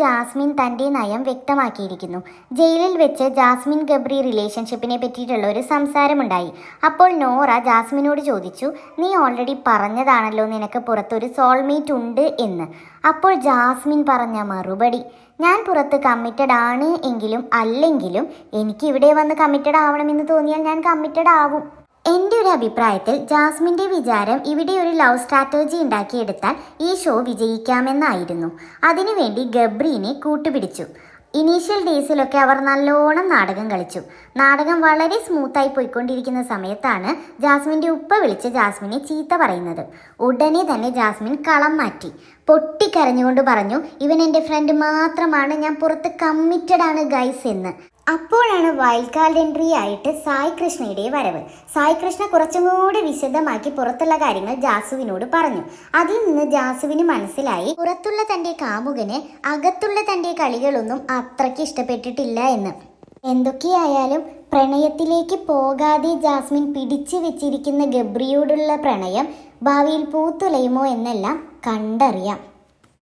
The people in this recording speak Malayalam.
ജാസ്മിൻ തന്റെ നയം വ്യക്തമാക്കിയിരിക്കുന്നു. ജയിലിൽ വെച്ച് ജാസ്മിൻ ഗബ്രി റിലേഷൻഷിപ്പിനെ പറ്റിയിട്ടുള്ള ഒരു സംസാരമുണ്ടായി. അപ്പോൾ നോറ ജാസ്മിനോട് ചോദിച്ചു നീ ഓൾറെഡി പറഞ്ഞതാണല്ലോ നിനക്ക് പുറത്തൊരു സോൾമേറ്റ് ഉണ്ട് എന്ന്. അപ്പോൾ ജാസ്മിൻ പറഞ്ഞ മറുപടി ഞാൻ പുറത്ത് കമ്മിറ്റഡ് ആണ് എങ്കിലും അല്ലെങ്കിലും എനിക്ക് ഇവിടെ വന്ന് കമ്മിറ്റഡ് ആവണമെന്ന് തോന്നിയാൽ ഞാൻ കമ്മിറ്റഡ് ആവും. എന്റെ ഒരു അഭിപ്രായത്തിൽ ജാസ്മിന്റെ വിചാരം ഇവിടെ ഒരു ലവ് സ്ട്രാറ്റജി ഉണ്ടാക്കിയെടുത്താൽ ഈ ഷോ വിജയിക്കാമെന്നായിരുന്നു. അതിനുവേണ്ടി ഗബ്രീനെ കൂട്ടുപിടിച്ചു. ഇനീഷ്യൽ ഡേയ്സിലൊക്കെ അവർ നല്ലോണം നാടകം കളിച്ചു. നാടകം വളരെ സ്മൂത്തായി പോയിക്കൊണ്ടിരിക്കുന്ന സമയത്താണ് ജാസ്മിന്റെ ഉപ്പ വിളിച്ച് ജാസ്മിനെ ചീത്ത പറയുന്നത്. ഉടനെ തന്നെ ജാസ്മിൻ കളം മാറ്റി. പൊട്ടിക്കരഞ്ഞുകൊണ്ട് പറഞ്ഞു ഇവൻ എന്റെ ഫ്രണ്ട് മാത്രമാണ് ഞാൻ പുറത്ത് കമ്മിറ്റഡ് ആണ് ഗൈസ് എന്ന്. അപ്പോഴാണ് വൈൽഡ് കാർഡ് എൻട്രി ആയിട്ട് സായി കൃഷ്ണയുടെ വരവ്. സായി കൃഷ്ണ കുറച്ചും കൂടി വിശദമാക്കി പുറത്തുള്ള കാര്യങ്ങൾ ജാസുവിനോട് പറഞ്ഞു. അതിൽ നിന്ന് ജാസുവിന് മനസ്സിലായി പുറത്തുള്ള തന്റെ കാമുകന് അകത്തുള്ള തന്റെ കളികളൊന്നും അത്രയ്ക്ക് ഇഷ്ടപ്പെട്ടിട്ടില്ല എന്ന്. എന്തൊക്കെയായാലും പ്രണയത്തിലേക്ക് പോകാതെ ജാസ്മിൻ പിടിച്ചു വെച്ചിരിക്കുന്ന ഗബ്രിയോടുള്ള പ്രണയം ഭാവിയിൽ പൂത്തുലയുമോ എന്നെല്ലാം കണ്ടറിയാം.